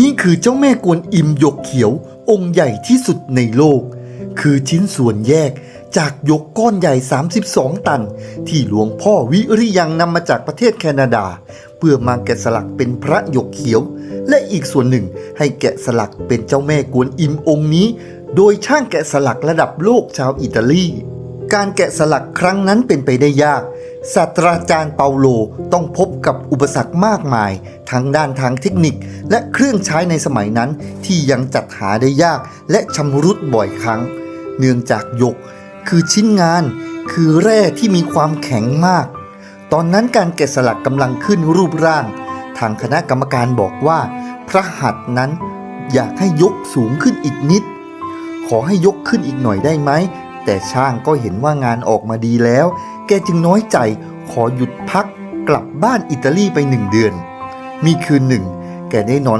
นี่คือเจ้าแม่กวนอิมหยกเขียวองค์ใหญ่ที่สุดในโลก คือชิ้นส่วนแยกจากยกก้อนใหญ่ 32 ตัน ที่หลวงพ่อวิริยังนำมาจากประเทศแคนาดา เพื่อมาแกะสลักเป็นพระหยกเขียว และอีกส่วนหนึ่งให้แกะสลักเป็นเจ้าแม่กวนอิมองค์นี้ โดยช่างแกะสลักระดับโลกชาวอิตาลี การแกะสลักครั้งนั้นเป็นไปได้ยากศาสตราจารย์เปาโลต้องพบกับอุปสรรคมากมาย ทั้งด้านทางเทคนิคและเครื่องใช้ในสมัยนั้นที่ยังจัดหาได้ยากและชำรุดบ่อยครั้ง เนื่องจากยกคือชิ้นงานคือแร่ที่มีความแข็งมาก ตอนนั้นการแกะสลักกำลังขึ้นรูปร่าง ทางคณะกรรมการบอกว่า พระหัตถ์นั้นอยากให้ยกสูงขึ้นอีกนิด ขอให้ยกขึ้นอีกหน่อยได้ไหม แต่ช่างก็เห็นว่างานออกมาดีแล้ว แกจึงน้อยใจขอหยุดพักกลับบ้านอิตาลีไปหนึ่งเดือน มีคืนหนึ่ง แกได้นอน